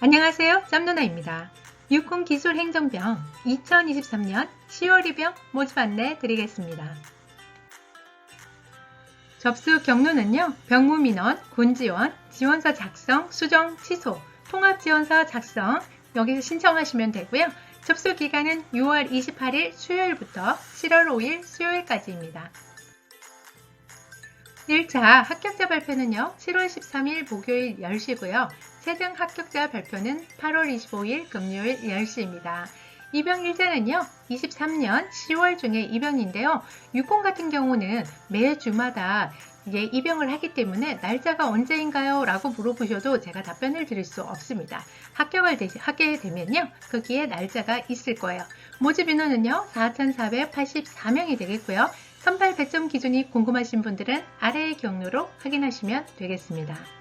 안녕하세요. 짬누나입니다. 육군 기술 행정병 2023년 10월 입영 모집 안내 드리겠습니다. 접수 경로는요. 병무 민원, 군 지원, 지원서 작성, 수정, 취소, 통합 지원서 작성 여기서 신청하시면 되고요. 접수 기간은 6월 28일 수요일부터 7월 5일 수요일까지입니다. 1차 합격자 발표는요. 7월 13일 목요일 10시고요. 최등 합격자 발표는 8월 25일 금요일 10시입니다. 입영 일자는요. 23년 10월 중에 입영인데요. 육군 같은 경우는 매 주마다 이제 입영을 하기 때문에 날짜가 언제인가요? 라고 물어보셔도 제가 답변을 드릴 수 없습니다. 합격을 되, 하게 되면요. 거기에 날짜가 있을 거예요. 모집 인원은요. 4,484명이 되겠고요. 선발 배점 기준이 궁금하신 분들은 아래의 경로로 확인하시면 되겠습니다.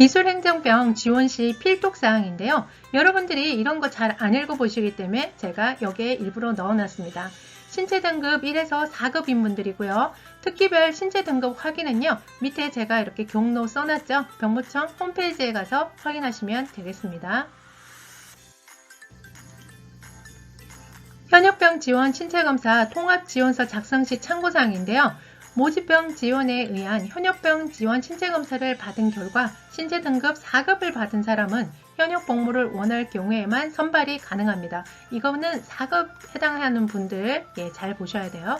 기술행정병 지원 시 필독 사항인데요. 여러분들이 이런 거 잘 안 읽어보시기 때문에 제가 여기에 일부러 넣어놨습니다. 신체 등급 1에서 4급 인 분들이고요. 특기별 신체 등급 확인은요. 밑에 제가 이렇게 경로 써놨죠. 병무청 홈페이지에 가서 확인하시면 되겠습니다. 현역병 지원 신체검사 통합지원서 작성 시 참고사항인데요. 모집병 지원에 의한 현역병 지원 신체 검사를 받은 결과 신체 등급 4급을 받은 사람은 현역 복무를 원할 경우에만 선발이 가능합니다. 이거는 4급 해당하는 분들 예, 잘 보셔야 돼요.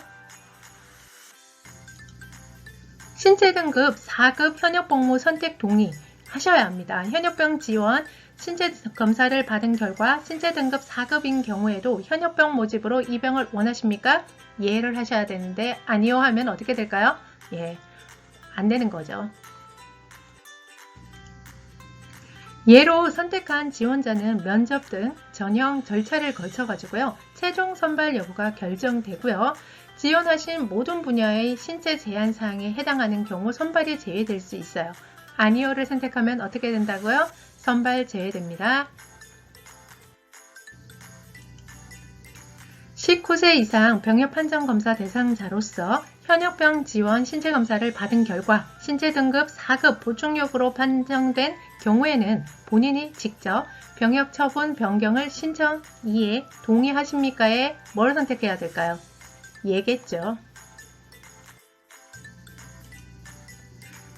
신체 등급 4급 현역 복무 선택 동의 하셔야 합니다. 현역병 지원 신체 검사를 받은 결과 신체 등급 4급인 경우에도 현역병 모집으로 입영을 원하십니까? 예를 하셔야 되는데 아니요 하면 어떻게 될까요? 예, 안 되는 거죠. 예로 선택한 지원자는 면접 등 전형 절차를 거쳐 가지고요. 최종 선발 여부가 결정되고요. 지원하신 모든 분야의 신체 제한 사항에 해당하는 경우 선발이 제외될 수 있어요. 아니오를 선택하면 어떻게 된다고요? 선발 제외됩니다. 19세 이상 병역 판정 검사 대상자로서 현역병 지원 신체 검사를 받은 결과 신체 등급 4급 보충력으로 판정된 경우에는 본인이 직접 병역 처분 변경을 신청, 이해, 동의하십니까에 뭘 선택해야 될까요? 예겠죠.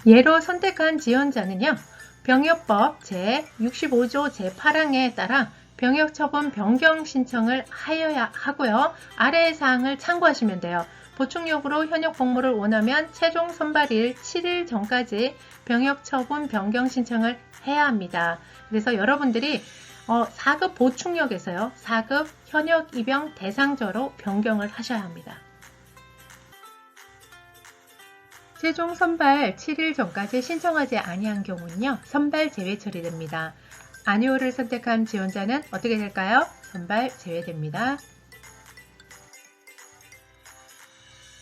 예로 선택한 지원자는요. 병역법 제65조 제8항에 따라 병역 처분 변경 신청을 하여야 하고요. 아래의 사항을 참고하시면 돼요. 보충력으로 현역 복무를 원하면 최종 선발일 7일 전까지 병역 처분 변경 신청을 해야 합니다. 그래서 여러분들이 어, 4급 보충력에서요. 4급 현역 입영 대상자로 변경을 하셔야 합니다. 최종 선발 7일 전까지 신청하지 아니한 경우는요. 선발 제외 처리됩니다. 아니오를 선택한 지원자는 어떻게 될까요? 선발 제외됩니다.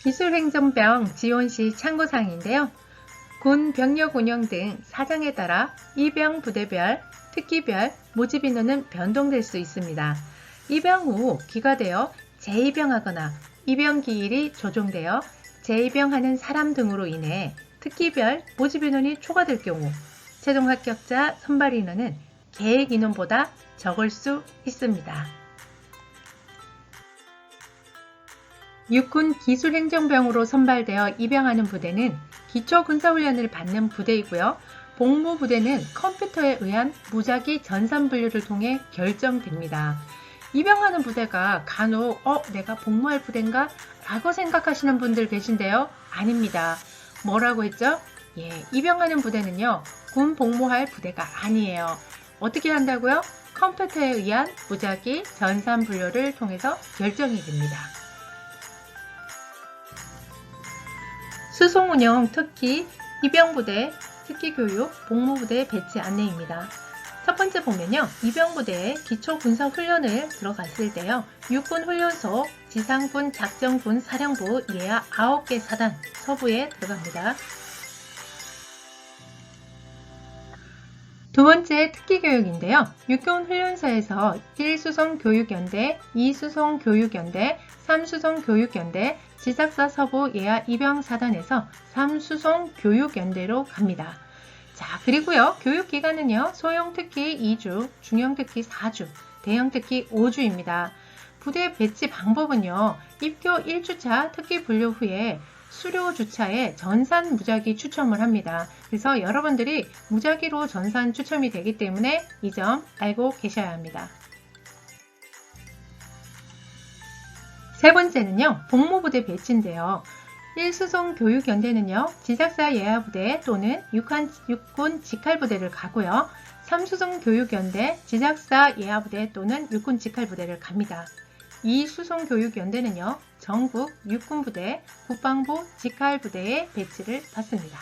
기술행정병 지원 시 참고사항인데요. 군 병력 운영 등 사정에 따라 입영 부대별, 특기별 모집 인원은 변동될 수 있습니다. 입영 후 기가되어 재입영하거나 입영 기일이 조정되어 재입영하는 사람 등으로 인해 특기별 모집 인원이 초과될 경우 최종 합격자 선발 인원은 계획 인원보다 적을 수 있습니다. 육군 기술행정병으로 선발되어 입영하는 부대는 기초 군사훈련을 받는 부대이고요. 복무부대는 컴퓨터에 의한 무작위 전산분류를 통해 결정됩니다. 입영하는 부대가 간혹 어 내가 복무할 부대인가 라고 생각하시는 분들 계신데요. 아닙니다. 뭐라고 했죠? 예, 입영하는 부대는요. 군 복무할 부대가 아니에요. 어떻게 한다고요? 컴퓨터에 의한 무작위 전산 분류를 통해서 결정이 됩니다. 수송 운영 특히 입영부대, 특기교육, 복무부대 배치 안내입니다. 첫 번째 보면요. 입영부대에 기초군사훈련을 들어갔을 때요. 육군훈련소, 지상군, 작전군, 사령부, 예하 9개 사단, 서부에 들어갑니다. 두 번째 특기교육인데요. 육군 훈련소에서 1수송 교육연대, 2수송 교육연대, 3수송 교육연대, 지작사 서부 예하 입영사단에서 3수송 교육연대로 갑니다. 자, 그리고요. 교육기간은요. 소형 특기 2주, 중형 특기 4주, 대형 특기 5주입니다. 부대 배치 방법은요. 입교 1주차 특기 분류 후에 수료 주차에 전산 무작위 추첨을 합니다. 그래서 여러분들이 무작위로 전산 추첨이 되기 때문에 이 점 알고 계셔야 합니다. 세 번째는요. 복무부대 배치인데요. 1수송 교육연대는요. 지작사 예하부대 또는 육군 직할부대를 가고요. 3수송 교육연대 지작사 예하부대 또는 육군 직할부대를 갑니다. 이 수송 교육연대는요. 전국 육군부대, 국방부 직할부대에 배치를 받습니다.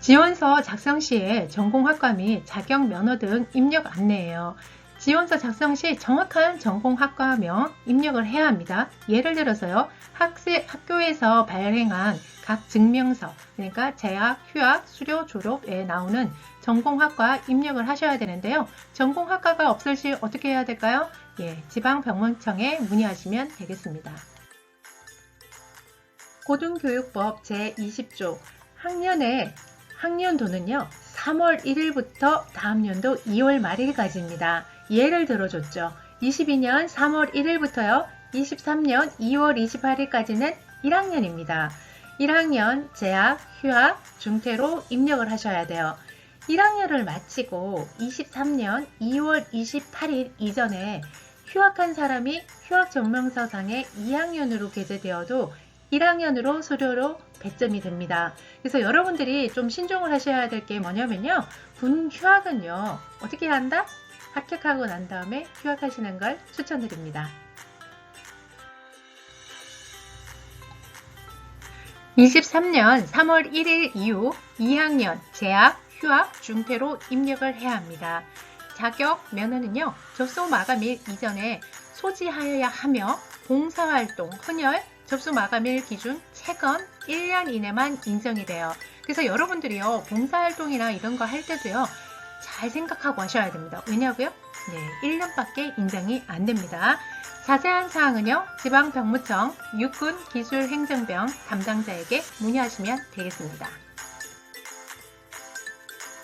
지원서 작성 시에 전공학과 및 자격 면허 등 입력 안내예요. 지원서 작성 시 정확한 전공학과명 입력을 해야 합니다. 예를 들어서요. 학생, 학교에서 발행한 각 증명서, 그러니까 재학, 휴학, 수료, 졸업에 나오는 전공학과 입력을 하셔야 되는데요. 전공학과가 없을 시 어떻게 해야 될까요? 예, 지방병원청에 문의하시면 되겠습니다. 고등교육법 제20조 학년의 학년도는요. 3월 1일부터 다음 연도 2월 말일까지입니다. 예를 들어줬죠. 22년 3월 1일부터요. 23년 2월 28일까지는 1학년입니다. 1학년 재학, 휴학, 중퇴로 입력을 하셔야 돼요. 1학년을 마치고 23년 2월 28일 이전에 휴학한 사람이 휴학 증명서상에 2학년으로 게재되어도 1학년으로 수료로 배점이 됩니다. 그래서 여러분들이 좀 신중을 하셔야 될 게 뭐냐면요. 군 휴학은요. 어떻게 한다? 합격하고 난 다음에 휴학하시는 걸 추천드립니다. 23년 3월 1일 이후 2학년 재학, 휴학, 중퇴로 입력을 해야 합니다. 자격 면허는요. 접수 마감일 이전에 소지하여야 하며 봉사활동, 헌혈, 접수 마감일 기준 최근 1년 이내만 인정이 돼요. 그래서 여러분들이요. 봉사활동이나 이런 거 할 때도요. 잘 생각하고 하셔야 됩니다. 왜냐고요? 네, 1년밖에 인정이 안 됩니다. 자세한 사항은요. 지방병무청 육군 기술행정병 담당자에게 문의하시면 되겠습니다.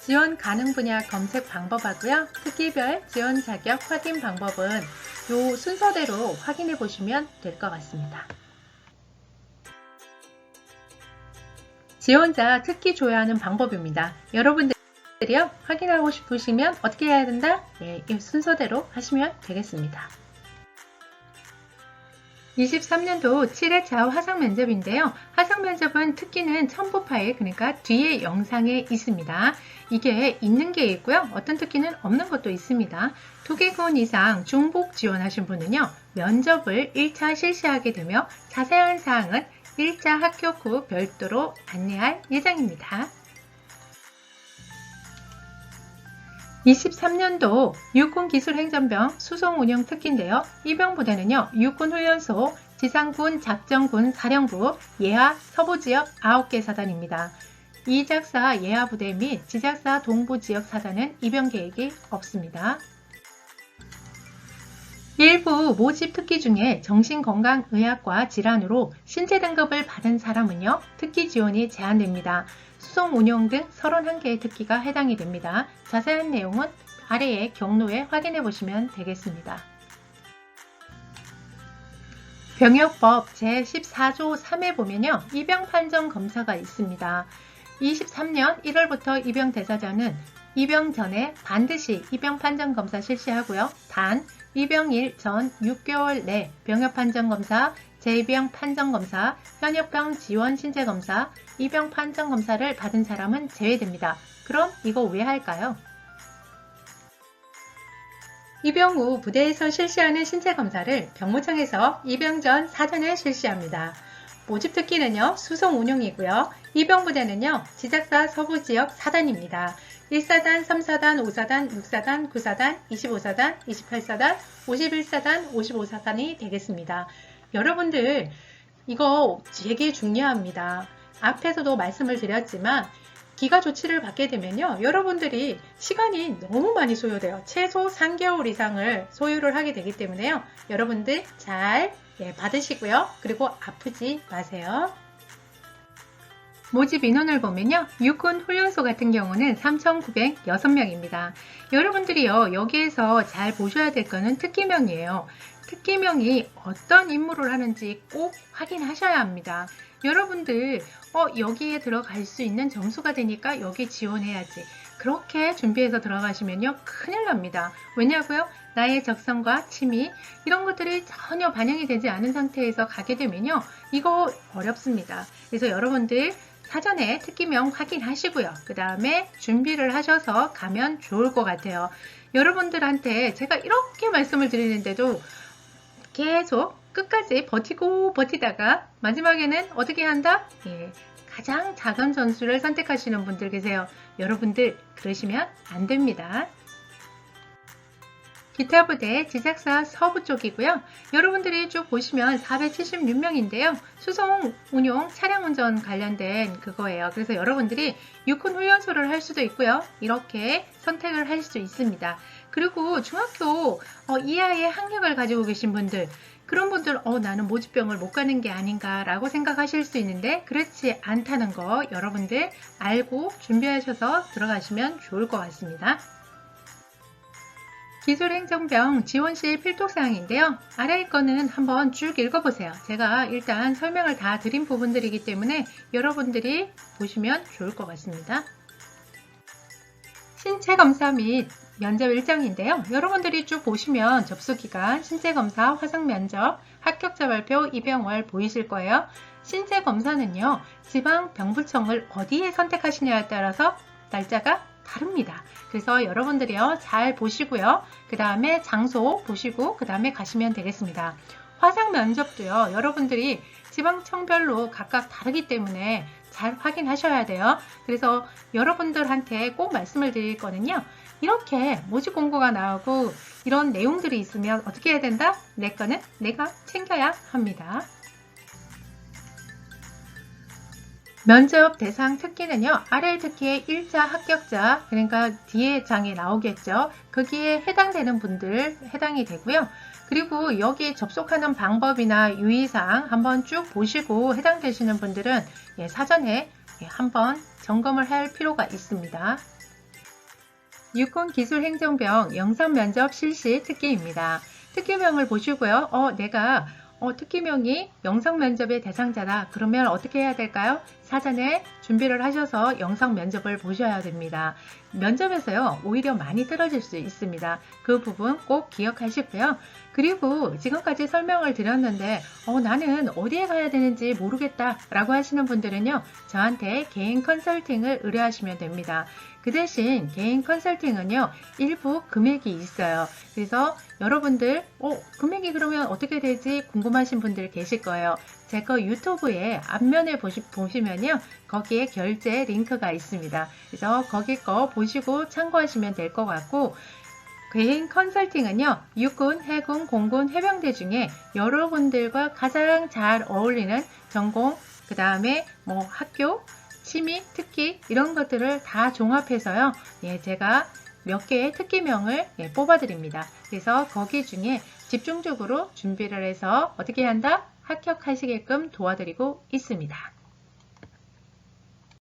지원 가능 분야 검색 방법하고요. 특기별 지원 자격 확인 방법은 요 순서대로 확인해 보시면 될 것 같습니다. 지원자 특기 조회하는 방법입니다. 여러분들 이요 확인하고 싶으시면 어떻게 해야 된다? 예, 이 순서대로 하시면 되겠습니다. 23년도 7회차 화상 면접인데요. 화상 면접은 특기는 첨부 파일, 그러니까 뒤에 영상에 있습니다. 이게 있는 게 있고요. 어떤 특기는 없는 것도 있습니다. 두개군 이상 중복 지원하신 분은요. 면접을 1차 실시하게 되며 자세한 사항은 1차 합격 후 별도로 안내할 예정입니다. 23년도 육군기술행정병 수송운영 특기인데요. 이 병부대는요. 육군훈련소, 지상군 작전군 사령부, 예하 서부지역 9개 사단입니다. 이작사 예하부대 및 지작사 동부지역 사단은 입영 계획이 없습니다. 일부 모집 특기 중에 정신건강의학과 질환으로 신체 등급을 받은 사람은요, 특기 지원이 제한됩니다. 수송 운영 등 31개의 특기가 해당이 됩니다. 자세한 내용은 아래의 경로에 확인해 보시면 되겠습니다. 병역법 제14조 3에 보면요. 입영 판정 검사가 있습니다. 23년 1월부터 입영 대사자는 입영 전에 반드시 입영 판정 검사 실시하고요. 단 입영일 전 6개월 내 병역 판정 검사, 재입영 판정 검사, 현역병 지원 신체 검사, 입영 판정 검사를 받은 사람은 제외됩니다. 그럼 이거 왜 할까요? 입영 후 부대에서 실시하는 신체 검사를 병무청에서 입영 전 사전에 실시합니다. 모집 특기는요, 수송 운용이고요. 입영 부대는요, 지작사 서부 지역 사단입니다. 1사단, 3사단, 5사단, 6사단, 9사단, 25사단, 28사단, 51사단, 55사단이 되겠습니다. 여러분들, 이거 되게 중요합니다. 앞에서도 말씀을 드렸지만, 기가 조치를 받게 되면요. 여러분들이 시간이 너무 많이 소요돼요. 최소 3개월 이상을 소요를 하게 되기 때문에요. 여러분들 잘 예, 받으시고요. 그리고 아프지 마세요. 모집 인원을 보면요. 육군 훈련소 같은 경우는 3,906명입니다. 여러분들이요, 여기에서 잘 보셔야 될 거는 특기명이에요. 특기명이 어떤 임무를 하는지 꼭 확인하셔야 합니다. 여러분들, 어, 여기에 들어갈 수 있는 점수가 되니까 여기 지원해야지. 그렇게 준비해서 들어가시면요, 큰일 납니다. 왜냐고요? 나의 적성과 취미, 이런 것들이 전혀 반영이 되지 않은 상태에서 가게 되면요, 이거 어렵습니다. 그래서 여러분들, 사전에 특기명 확인하시고요. 그 다음에 준비를 하셔서 가면 좋을 것 같아요. 여러분들한테 제가 이렇게 말씀을 드리는데도 계속 끝까지 버티고 버티다가 마지막에는 어떻게 한다? 예, 가장 작은 전수를 선택하시는 분들 계세요. 여러분들 그러시면 안 됩니다. 기타 부대 제작사 서부 쪽이고요. 여러분들이 쭉 보시면 476명인데요. 수송 운용 차량 운전 관련된 그거예요. 그래서 여러분들이 육군 훈련소를 할 수도 있고요. 이렇게 선택을 할 수 있습니다. 그리고 중학교 어, 이하의 학력을 가지고 계신 분들 그런 분들 어 나는 모집병을 못 가는 게 아닌가라고 생각하실 수 있는데 그렇지 않다는 거 여러분들 알고 준비하셔서 들어가시면 좋을 것 같습니다. 기술행정병 지원실 필독사항인데요. 아래의 거는 한번 쭉 읽어보세요. 제가 일단 설명을 다 드린 부분들이기 때문에 여러분들이 보시면 좋을 것 같습니다. 신체 검사 및 면접 일정인데요. 여러분들이 쭉 보시면 접수기간, 신체검사, 화상면접, 합격자 발표, 입영월 보이실 거예요. 신체검사는요. 지방병부청을 어디에 선택하시냐에 따라서 날짜가 다릅니다. 그래서 여러분들이요. 잘 보시고요. 그 다음에 장소 보시고 그 다음에 가시면 되겠습니다. 화상 면접도요. 여러분들이 지방청별로 각각 다르기 때문에 잘 확인하셔야 돼요. 그래서 여러분들한테 꼭 말씀을 드릴 거는요. 이렇게 모집 공고가 나오고 이런 내용들이 있으면 어떻게 해야 된다? 내 거는 내가 챙겨야 합니다. 면접 대상 특기는요, 아래 특기의 일자 합격자, 그러니까 뒤에 장에 나오겠죠. 거기에 해당되는 분들 해당이 되고요. 그리고 여기 접속하는 방법이나 유의사항 한번 쭉 보시고 해당되시는 분들은 예, 사전에 예, 한번 점검을 할 필요가 있습니다. 육군기술행정병 영상면접 실시 특기입니다. 특기명을 보시고요. 어, 내가 어, 특기명이 영상 면접의 대상자다. 그러면 어떻게 해야 될까요? 사전에 준비를 하셔서 영상 면접을 보셔야 됩니다. 면접에서요, 오히려 많이 떨어질 수 있습니다. 그 부분 꼭 기억하시고요. 그리고 지금까지 설명을 드렸는데, 어, 나는 어디에 가야 되는지 모르겠다 라고 하시는 분들은요, 저한테 개인 컨설팅을 의뢰하시면 됩니다. 그 대신 개인 컨설팅은요, 일부 금액이 있어요. 그래서 여러분들, 어, 금액이 그러면 어떻게 되지 궁금하신 분들 계실 거예요. 제 거 유튜브에 앞면에 보시, 보시면요, 거기에 결제 링크가 있습니다. 그래서 거기 거 보시고 참고하시면 될 것 같고, 개인 컨설팅은요, 육군, 해군, 공군, 해병대 중에 여러분들과 가장 잘 어울리는 전공, 그 다음에 뭐 학교, 취미, 특기 이런 것들을 다 종합해서요. 예, 제가 몇 개의 특기명을 예, 뽑아드립니다. 그래서 거기 중에 집중적으로 준비를 해서 어떻게 한다? 합격하시게끔 도와드리고 있습니다.